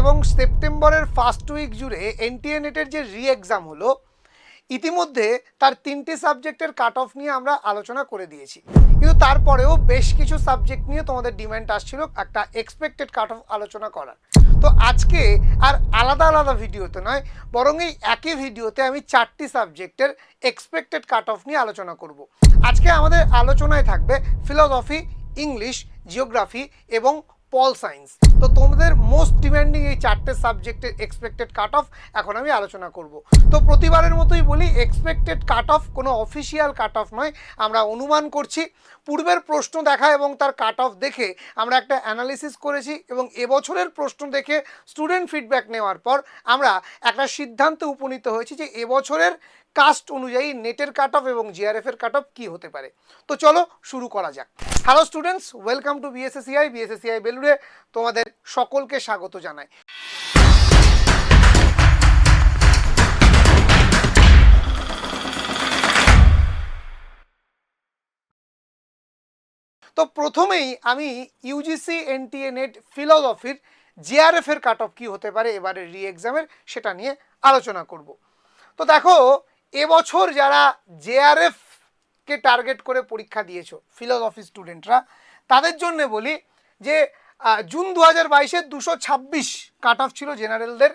এবং সেপ্টেম্বরের first week জুড়ে এনটিএ নেটের যে রি এক্সাম হলো, ইতিমধ্যে তার তিনটি সাবজেক্টের কাট অফ নিয়ে আমরা আলোচনা করে দিয়েছি। কিন্তু তারপরেও বেশ কিছু সাবজেক্ট নিয়ে তোমাদের ডিমান্ড আসছিল, একটা এক্সপেক্টেড কাট অফ আলোচনা করার। তো আজকে আর আলাদা আলাদা ভিডিওতে নয়, বরং এই একই ভিডিওতে আমি চারটি সাবজেক্টের এক্সপেক্টেড কাট অফ নিয়ে আলোচনা করব। আজকে আমাদের আলোচনায় থাকবে ফিলোসফি ইংলিশ জিওগ্রাফি এবং পল সায়েন্স তো তোমাদের মোস্ট ডিমান্ডিং এই চারটে সাবজেক্টের এক্সপেক্টেড কাট অফ এখন আমি আলোচনা করব। তো প্রতিবারের মতোই বলি এক্সপেক্টেড কাট অফ কোনো অফিসিয়াল কাট অফ নয়। আমরা অনুমান করছি, পূর্বের প্রশ্ন দেখা এবং তার কাট অফ দেখে আমরা একটা অ্যানালিসিস করেছি এবং এবছরের প্রশ্ন দেখে স্টুডেন্ট ফিডব্যাক নেওয়ার পর আমরা একটা সিদ্ধান্তে উপনীত হয়েছি যে এবছরের কাস্ট অনুযায়ী নেটের কাট অফ এবং জিআরএফ এর কাট অফ কী হতে পারে? তো চলো শুরু করা যাক। Hello students welcome to BSACI BSACI বেলুড়ে তোমাদের সকলকে স্বাগত জানাই। তো প্রথমেই আমি ইউজিসি এনটিএ নেট ফিলোসফির জিআরএফ এর কাট অফ কী হতে পারে, এবারে রি এক্সামের সেটা নিয়ে আলোচনা করব। তো দেখো এবছর যারা জেআরএফ কে টার্গেট করে পরীক্ষা দিয়েছ ফিলোসফি স্টুডেন্টরা তাদের জন্য বলি যে জুন দু হাজার বাইশের দুশো ছাব্বিশ কাট অফ ছিল জেনারেলদের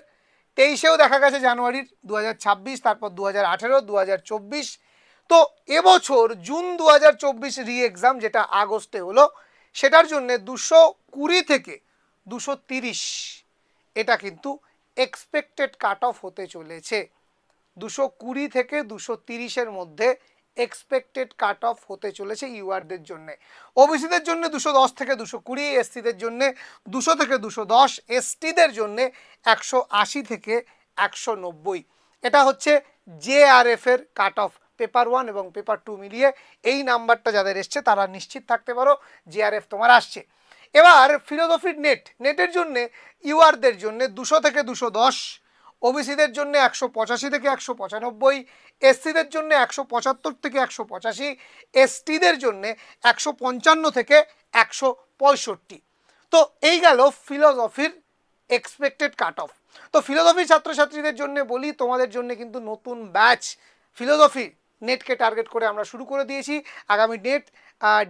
তেইশেও দেখা গেছে জানুয়ারির দু হাজার ছাব্বিশ, তারপর দু হাজার আঠেরো দু হাজার চব্বিশ। তো এবছর জুন দু হাজার চব্বিশ রি এক্সাম যেটা আগস্টে হলো, সেটার জন্য দুশো কুড়ি থেকে দুশো তিরিশ এটা কিন্তু এক্সপেক্টেড কাট অফ হতে চলেছে। দুশো কুড়ি থেকে দুশো তিরিশের মধ্যে এক্সপেক্টেড কাট অফ হতে চলেছে ইউআরদের জন্য। ওবিসিদের জন্য দুশো দশ থেকে দুশো কুড়ি, এসসিদের জন্য দুশো থেকে দুশো দশ, এসটিদের জন্য একশো আশি থেকে একশো নব্বই। এটা হচ্ছে জেআরএফ এর কাট অফ পেপার ওয়ান এবং পেপার টু মিলিয়ে এই নাম্বারটা যাদের এসছে তারা নিশ্চিত থাকতে পারো জেআরএফ তোমার আসছে। এবার ফিলোসফির নেট নেটের জন্যে ইউআরদের জন্য দুশো থেকে দুশো দশ ওবিসিদের জন্য একশো পঁচাশি থেকে একশো পঁচানব্বই, এসসিদের জন্য একশো পঁচাত্তর থেকে একশো পঁচাশি, এসটিদের জন্য একশো পঞ্চান্ন থেকে একশো পঁয়ষট্টি। তো এই গেল ফিলোসফির এক্সপেক্টেড কাট অফ তো ফিলোসফি ছাত্রছাত্রীদের জন্য বলি, তোমাদের জন্য কিন্তু নতুন ব্যাচ ফিলোসফি নেটকে টার্গেট করে আমরা শুরু করে দিয়েছি। আগামী নেট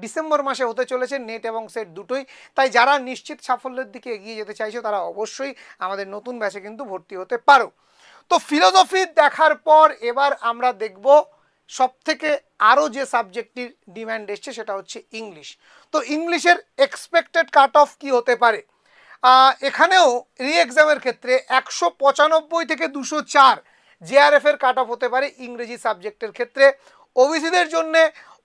ডিসেম্বর মাসে হতে চলেছে নেট এবং সেট দুটোই। তাই যারা নিশ্চিত সাফল্যের দিকে এগিয়ে যেতে চাইছো, তারা অবশ্যই আমাদের নতুন ব্যাচে কিন্তু ভর্তি হতে পারো। তো ফিলোসফি দেখার পর এবার আমরা দেখব সব থেকে আরও যে সাবজেক্টটির ডিম্যান্ড এসছে, সেটা হচ্ছে ইংলিশ তো ইংলিশের এক্সপেক্টেড কাট অফ কী হতে পারে? এখানেও রি এক্সামের ক্ষেত্রে একশো পঁচানব্বই থেকে দুশো চার জেআরএফ এর কাট অফ হতে পারে ইংরেজি সাবজেক্টের ক্ষেত্রে। ওবিসিদের জন্য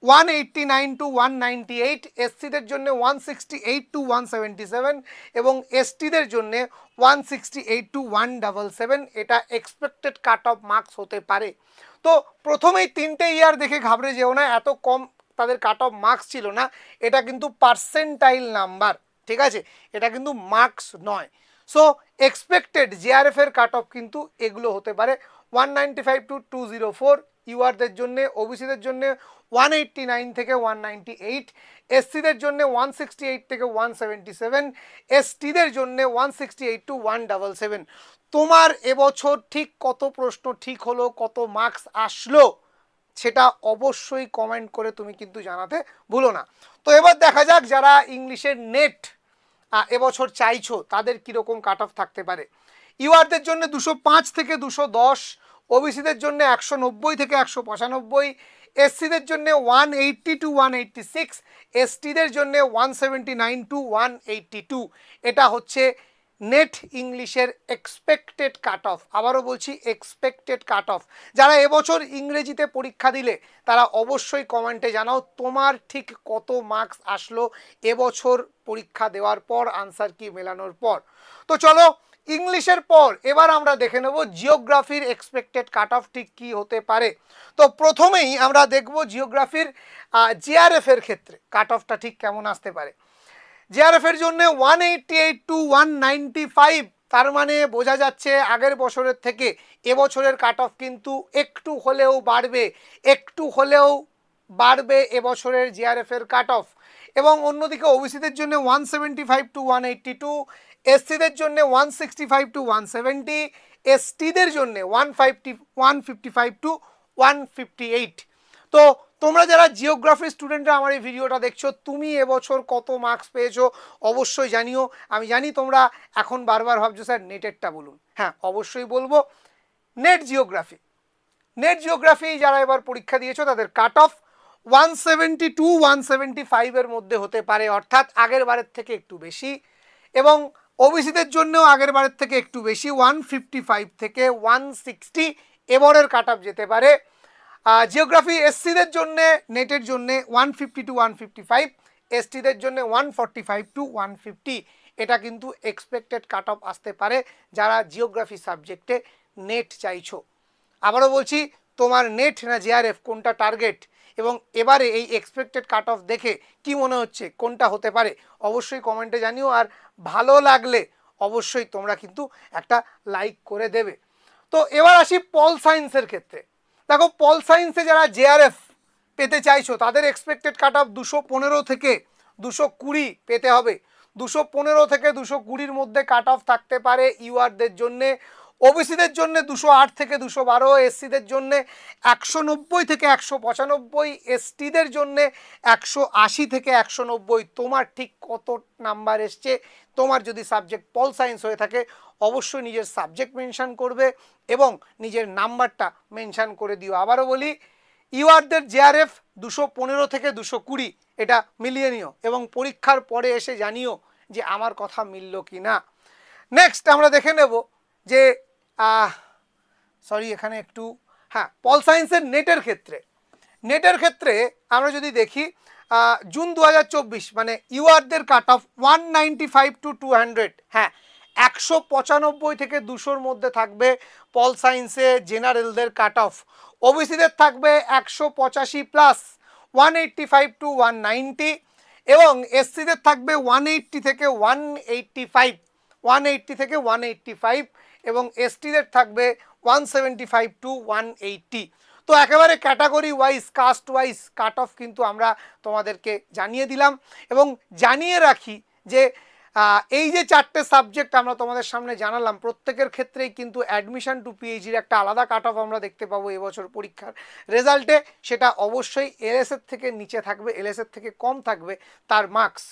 one eighty nine to one ninety eight এসসিদের জন্য one sixty eight to one seventy seven এবং এসটিদের জন্য one sixty eight to one double seven এটা এক্সপেক্টেড কাট অফ মার্কস হতে পারে। তো প্রথমেই তিনটে ইয়ার দেখে ঘাবড়ে যেও না, এত কম তাদের কাট অফ মার্কস ছিল না, এটা কিন্তু পার্সেন্টাইল নাম্বার ঠিক আছে? এটা কিন্তু মার্কস নয়। সো এক্সপেক্টেড জিআরএফ এর কাট অফ কিন্তু এগুলো হতে পারে one ninety five to two zero four ইউআরদের জন্য, ওবিসিদের জন্য ওয়ান এইট্টি নাইন থেকে ওয়ান নাইনটি এইট, এসসিদের জন্য ওয়ান সিক্সটি এইট থেকে ওয়ান সেভেন্টি সেভেন, এসটিদের জন্য one sixty eight to one double seven. তোমার এবছর ঠিক কত প্রশ্ন ঠিক হলো, কত মার্কস আসলো, সেটা অবশ্যই কমেন্ট করে তুমি কিন্তু জানাতে ভুলো না। তো এবার দেখা যাক যারা ইংলিশের নেট এবছর চাইছো, তাদের কীরকম কাট অফ থাকতে পারে। ইউআরদের জন্য দুশো পাঁচ থেকে দুশো দশ ওবিসিদের জন্য একশো নব্বই থেকে একশো পঁচানব্বই এসসিদের জন্য one eighty to one eighty six এসটিদের জন্য one seventy nine to one eighty two এটা হচ্ছে নেট ইংলিশের এক্সপেক্টেড কাট অফ আবারও বলছি এক্সপেক্টেড কাট অফ যারা এবছর ইংরেজিতে পরীক্ষা দিলে, তারা অবশ্যই কমেন্টে জানাও, তোমার ঠিক কত মার্কস আসলো এবছর পরীক্ষা দেওয়ার পর আনসার কি মেলানোর পর। তো চলো ইংলিশের পর এবার আমরা দেখে নেব জিওগ্রাফির এক্সপেক্টেড কাট অফ ঠিক কী হতে পারে। তো প্রথমেই আমরা দেখব জিওগ্রাফির জিআরএফের ক্ষেত্রে কাট অফটা ঠিক কেমন আসতে পারে। জেআরএফ এর জন্য one eighty eight to one ninety five তার মানে বোঝা যাচ্ছে আগের বছরের থেকে এবছরের কাট অফ কিন্তু একটু হলেও বাড়বে, একটু হলেও বাড়বে এবছরের জিআরএফ এর কাট অফ এবং অন্যদিকে ওবিসিদের জন্য one seventy five to one eighty two এসসিদের জন্য one sixty five to one seventy এসটিদের জন্য one fifty one fifty five to one fifty eight তো তোমরা যারা জিওগ্রাফি স্টুডেন্টরা আমার এই ভিডিওটা দেখছ, তুমি এবছর কত মার্কস পেয়েছ অবশ্যই জানিও। আমি জানি তোমরা এখন বারবার ভাবছ, স্যার, নেটেরটা বলুন। হ্যাঁ অবশ্যই বলব। নেট জিওগ্রাফি নেট জিওগ্রাফি যারা এবার পরীক্ষা দিয়েছ, তাদের cut off one seventy to one seventy ফাইভের মধ্যে হতে পারে, অর্থাৎ আগের বারের থেকে একটু বেশি। এবং ওবিসিদের জন্যও আগের বারের থেকে একটু বেশি ওয়ান ফিফটি ফাইভ থেকে ওয়ান সিক্সটি এবারের কাট অফ যেতে পারে। জিওগ্রাফি এসসিদের জন্যে নেটের জন্যে one fifty to one fifty five এসটিদের জন্য one forty five to one fifty এটা কিন্তু এক্সপেক্টেড কাট অফ আসতে পারে যারা জিওগ্রাফি সাবজেক্টে নেট চাইছো। আবারও বলছি, তোমার নেট না জেআরএফ কোনটা টার্গেট এবং এবারে এই এক্সপেক্টেড কাট অফ দেখে কি মনে হচ্ছে, কোনটা হতে পারে, অবশ্যই কমেন্টে জানিও। আর ভালো লাগলে অবশ্যই তোমরা কিন্তু একটা লাইক করে দেবে। তো এবার আসি পল সায়েন্সের ক্ষেত্রে। দেখো পল সায়েন্সে যারা জেআরএফ পেতে চাইছো, তাদের এক্সপেক্টেড কাট অফ দুশো পনেরো থেকে দুশো কুড়ি পেতে হবে। দুশো পনেরো থেকে দুশো কুড়ির মধ্যে কাট অফ থাকতে পারে ইউআরদের জন্যে। ওবিসিদের জন্য দুশো আট থেকে দুশো বারো এসসিদের জন্য একশো নব্বই থেকে একশো পঁচানব্বই এসটিদের জন্যে একশো আশি থেকে একশো নব্বই। তোমার ঠিক কত নাম্বার এসছে? তোমার যদি সাবজেক্ট পল সায়েন্স হয়ে থাকে, অবশ্যই নিজের সাবজেক্ট মেনশন করবে এবং নিজের নাম্বারটা মেনশন করে দিও। আবারও বলি, ইউআরদের জেআরএফ দুশো পনেরো থেকে দুশো কুড়ি, এটা মিলিয়ে নিও এবং পরীক্ষার পরে এসে জানিও যে আমার কথা মিলল কি না নেক্সট আমরা দেখে নেব যে সরি এখানে একটু হ্যাঁ পল সায়েন্সের নেটের ক্ষেত্রে। নেটের ক্ষেত্রে আমরা যদি দেখি জুন দু হাজার চব্বিশ মানে ইউআরদের cut off one two two হ্যাঁ একশো পঁচানব্বই থেকে দুশোর মধ্যে থাকবে পল সায়েন্সে জেনারেলদের কাট অফ ওবিসিদের থাকবে একশো পঁচাশি plus one eighty five to one ninety এবং এসসিদের থাকবে ওয়ান এইট্টি থেকে one eighty five one eighty থেকে ওয়ান এইট্টি ফাইভ এবং এসটিদের থাকবে one seventy five to one eighty তো একেবারে category wise caste wise cut off কিন্তু আমরা তোমাদেরকে জানিয়ে দিলাম এবং জানিয়ে রাখি যে এই যে চারটে সাবজেক্ট আমরা তোমাদের সামনে জানালাম, প্রত্যেকের ক্ষেত্রেই কিন্তু অ্যাডমিশন টু পিএইচির একটা আলাদা কাট অফ আমরা দেখতে পাবো এবছর পরীক্ষার। রেজাল্টে সেটা অবশ্যই এলএসের থেকে নিচে থাকবে এলএসের থেকে কম থাকবে তার মার্কস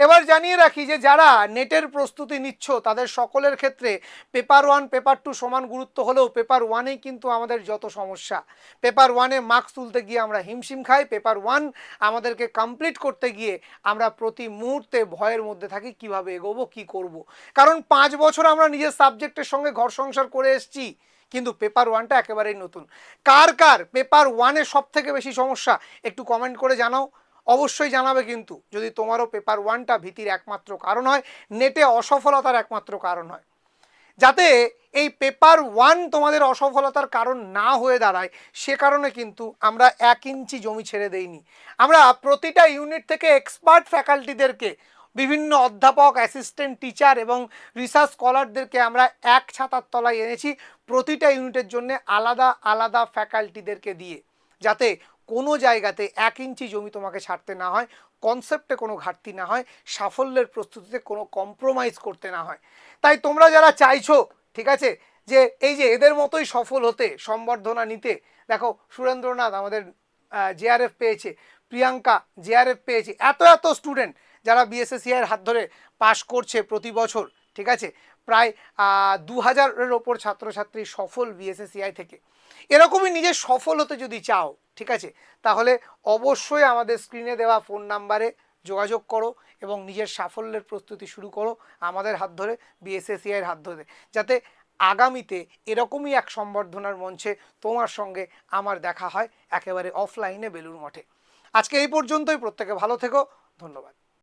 এবার জানিয়ে রাখি যে যারা নেটের প্রস্তুতি নিচ্ছ, তাদের সকলের ক্ষেত্রে পেপার ওয়ান, পেপার টু সমান গুরুত্ব হলেও পেপার ওয়ানেই কিন্তু আমাদের যত সমস্যা। পেপার ওয়ানে মার্কস তুলতে গিয়ে আমরা হিমশিম খাই, পেপার ওয়ান আমাদেরকে কমপ্লিট করতে গিয়ে আমরা প্রতি মুহূর্তে ভয়ের মধ্যে থাকি, কীভাবে এগোবো, কি করব। কারণ পাঁচ বছর আমরা নিজের সাবজেক্টের সঙ্গে ঘর সংসার করে এসেছি, কিন্তু পেপার ওয়ানটা একেবারেই নতুন। কার কার পেপার ওয়ানে সব থেকে বেশি সমস্যা, একটু কমেন্ট করে জানাও। অবশ্যই জানাবে কিন্তু, যদি তোমারও পেপার ওয়ানটা ভীতির একমাত্র কারণ হয় নেটে অসফলতার একমাত্র কারণ হয়। যাতে এই পেপার ওয়ান তোমাদের অসফলতার কারণ না হয়ে দাঁড়ায়, সে কারণে কিন্তু আমরা এক ইঞ্চি জমি ছেড়ে দেইনি। আমরা প্রতিটা ইউনিট থেকে এক্সপার্ট ফ্যাকাল্টিদেরকে বিভিন্ন অধ্যাপক অ্যাসিস্ট্যান্ট টিচার এবং রিসার্চ স্কলারদেরকে আমরা এক ছাতার তলায় এনেছি প্রতিটা ইউনিটের জন্য আলাদা আলাদা ফ্যাকাল্টিদেরকে দিয়ে। যাতে কোনো জায়গাতে এক ইঞ্চি জমি তোমাকে ছাড়তে না হয় কনসেপ্টে কোনো ঘাটতি না হয়, সাফল্যের প্রস্তুতিতে কোনো কম্প্রোমাইজ করতে না হয়। তাই তোমরা যারা চাইছো, ঠিক আছে, যে এই যে এদের মতোই সফল হতে, সম্বর্ধনা নিতে, দেখো সুরেন্দ্রনাথ আমাদের জেআরএফ পেয়েছে, প্রিয়াঙ্কা জেআরএফ পেয়েছে, এত এত স্টুডেন্ট যারা বিএসএসিআইয়ের হাত ধরে পাশ করছে প্রতি বছর, ঠিক আছে, প্রায় দু হাজারের ওপর ছাত্রছাত্রী সফল বিএসএসিআই থেকে। এরকমই নিজে সফল হতে যদি চাও, ঠিক আছে? তাহলে অবশ্যই আমাদের স্ক্রিনে দেওয়া ফোন নাম্বারে যোগাযোগ করো এবং নিজের সাফল্যের প্রস্তুতি শুরু করো আমাদের হাত ধরে বিএসএসিআইয়ের হাত ধরে। যাতে আগামীতে এরকমই এক সম্বর্ধনার মঞ্চে তোমার সঙ্গে আমার দেখা হয় একেবারে অফলাইনে বেলুর মঠে। আজকে এই পর্যন্তই, প্রত্যেকে ভালো থেকো, ধন্যবাদ।